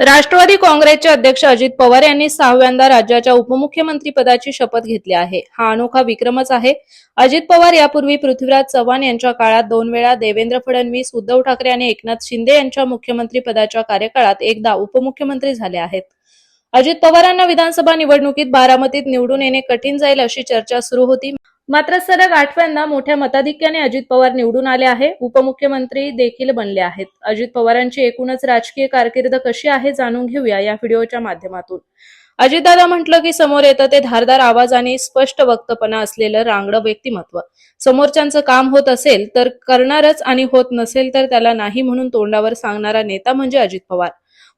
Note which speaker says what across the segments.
Speaker 1: राष्ट्रवादी काँग्रेसचे अध्यक्ष अजित पवार यांनी सहाव्यांदा राज्याच्या उपमुख्यमंत्री पदाची शपथ घेतली आहे. हा अनोखा विक्रमच आहे. अजित पवार यापूर्वी पृथ्वीराज चव्हाण यांच्या काळात दोन वेळा देवेंद्र फडणवीस उद्धव ठाकरे आणि एकनाथ शिंदे यांच्या मुख्यमंत्री पदाच्या कार्यकाळात एकदा उपमुख्यमंत्री झाले आहेत. अजित पवारांना विधानसभा निवडणुकीत बारामतीत निवडून येणे कठीण जाईल अशी चर्चा सुरू होती. मात्र सलग आठव्यांदा मोठ्या मताधिक्याने अजित पवार निवडून आले आहे. उपमुख्यमंत्री देखील बनले आहेत. अजित पवारांची एकूणच राजकीय कारकीर्द कशी आहे जाणून घेऊया या व्हिडिओच्या माध्यमातून. अजितदादा म्हटलं की समोर येतं ते धारदार आवाज आणि स्पष्ट वक्तपणा असलेलं रांगडं व्यक्तिमत्व. समोरच्यांचं काम होत असेल तर करणारच आणि होत नसेल तर त्याला नाही म्हणून तोंडावर सांगणारा नेता म्हणजे अजित पवार.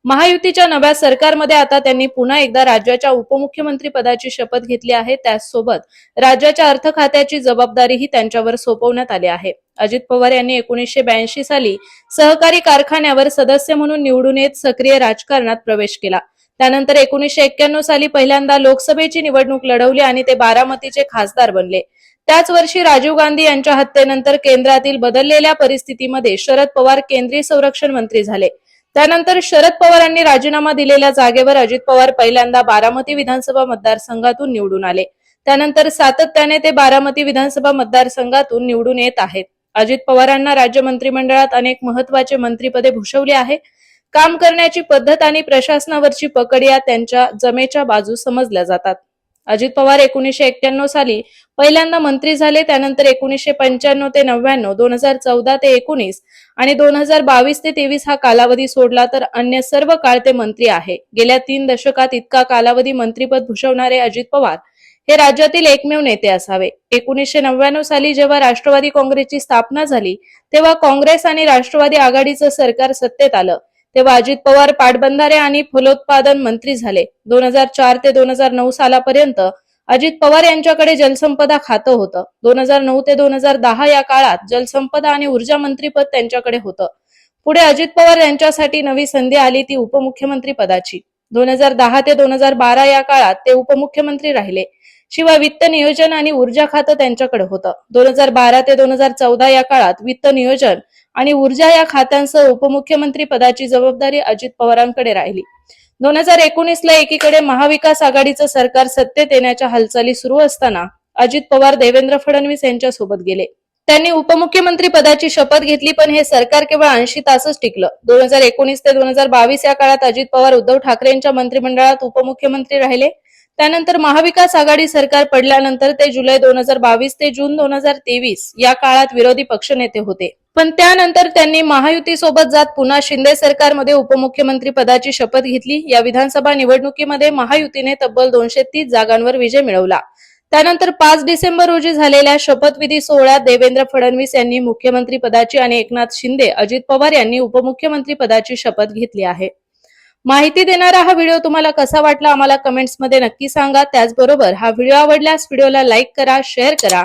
Speaker 1: महायुतीच्या नव्या सरकारमध्ये आता त्यांनी पुन्हा एकदा राज्याच्या उपमुख्यमंत्री पदाची शपथ घेतली आहे. त्याचसोबत राज्याच्या अर्थ खात्याची जबाबदारीही त्यांच्यावर सोपवण्यात आली आहे. अजित पवार यांनी एकोणीसशे ब्याऐंशी साली सहकारी कारखान्यावर सदस्य म्हणून निवडून येत सक्रिय राजकारणात प्रवेश केला. त्यानंतर एकोणीसशे एक्क्याण्णव साली पहिल्यांदा लोकसभेची निवडणूक लढवली आणि ते बारामतीचे खासदार बनले. त्याच वर्षी राजीव गांधी यांच्या हत्येनंतर केंद्रातील बदललेल्या परिस्थितीमध्ये शरद पवार केंद्रीय संरक्षण मंत्री झाले. त्यानंतर शरद पवारांनी राजीनामा दिलेल्या जागेवर अजित पवार पहिल्यांदा बारामती विधानसभा मतदारसंघातून निवडून आले. त्यानंतर सातत्याने ते बारामती विधानसभा मतदारसंघातून निवडून येत आहेत. अजित पवारांना राज्य मंत्रिमंडळात अनेक महत्त्वाचे मंत्रिपदे भूषवली आहे. काम करण्याची पद्धत आणि प्रशासनावरची पकड या त्यांच्या जमेच्या बाजू समजल्या जातात. अजित पवार एकोणीसशे एक्क्याण्णव साली पहिल्यांदा मंत्री झाले त्यानंतर एकोणीसशे पंच्याण्णव ते नव्याण्णव दोन हजार चौदा ते एकोणीस आणि दोन हजार बावीस ते तेवीस हा कालावधी सोडला तर अन्य सर्व काळ ते मंत्री आहे. गेल्या तीन दशकात इतका कालावधी मंत्रीपद भूषवणारे अजित पवार हे राज्यातील एकमेव नेते असावे. एकोणीसशे नव्याण्णव साली जेव्हा राष्ट्रवादी काँग्रेसची स्थापना झाली तेव्हा काँग्रेस आणि राष्ट्रवादी आघाडीचं सरकार सत्तेत आलं. तेव्हा अजित पवार पाटबंधारे आणि फलोत्पादन मंत्री झाले. दोन हजार चार ते दोन हजार नऊ सालापर्यंत अजित पवार यांच्याकडे जलसंपदा खातं होतं. दोन हजार नऊ ते दोन हजार दहा या काळात जलसंपदा आणि ऊर्जा मंत्रीपद त्यांच्याकडे होतं. पुढे अजित पवार यांच्यासाठी नवी संधी आली ती उपमुख्यमंत्री पदाची. दोन हजार दहा ते दोन हजार बारा या काळात ते उपमुख्यमंत्री राहिले. शिवाय वित्त नियोजन आणि ऊर्जा खातं त्यांच्याकडे होतं. दोन हजार बारा ते दोन हजार चौदा या काळात वित्त नियोजन आणि ऊर्जा या खात्यांसह उपमुख्यमंत्री पदाची जबाबदारी अजित पवारांकडे राहिली. दोन हजार एकोणीसला एकीकडे महाविकास आघाडीचं सरकार सत्तेत येण्याच्या हालचाली सुरू असताना अजित पवार देवेंद्र फडणवीस यांच्या सोबत गेले. त्यांनी उपमुख्यमंत्री पदाची शपथ घेतली पण हे सरकार केवळ ऐंशी तासच टिकलं. दोन हजार एकोणीस ते दोन हजार बावीस या काळात अजित पवार उद्धव ठाकरेंच्या मंत्रिमंडळात उपमुख्यमंत्री राहिले. त्यानंतर महाविकास आघाडी सरकार पडल्यानंतर ते जुलै दोन हजार बावीस ते जून दोन हजार तेवीस या काळात विरोधी पक्षनेते होते. पण त्यानंतर त्यांनी महायुतीसोबत जात पुन्हा शिंदे सरकारमध्ये उपमुख्यमंत्री पदाची शपथ घेतली. या विधानसभा निवडणुकीमध्ये महायुतीने तब्बल दोनशे तीस जागांवर विजय मिळवला. त्यानंतर पाच डिसेंबर रोजी झालेल्या शपथविधी सोहळ्यात देवेंद्र फडणवीस यांनी मुख्यमंत्री पदाची आणि एकनाथ शिंदे अजित पवार यांनी उपमुख्यमंत्री पदाची शपथ घेतली आहे. माहिती देणारा हा व्हिडिओ तुम्हाला कसा वाटला आम्हाला कमेंट्समध्ये नक्की सांगा. त्याचबरोबर हा व्हिडिओ आवडल्यास व्हिडिओला लाईक करा शेअर करा.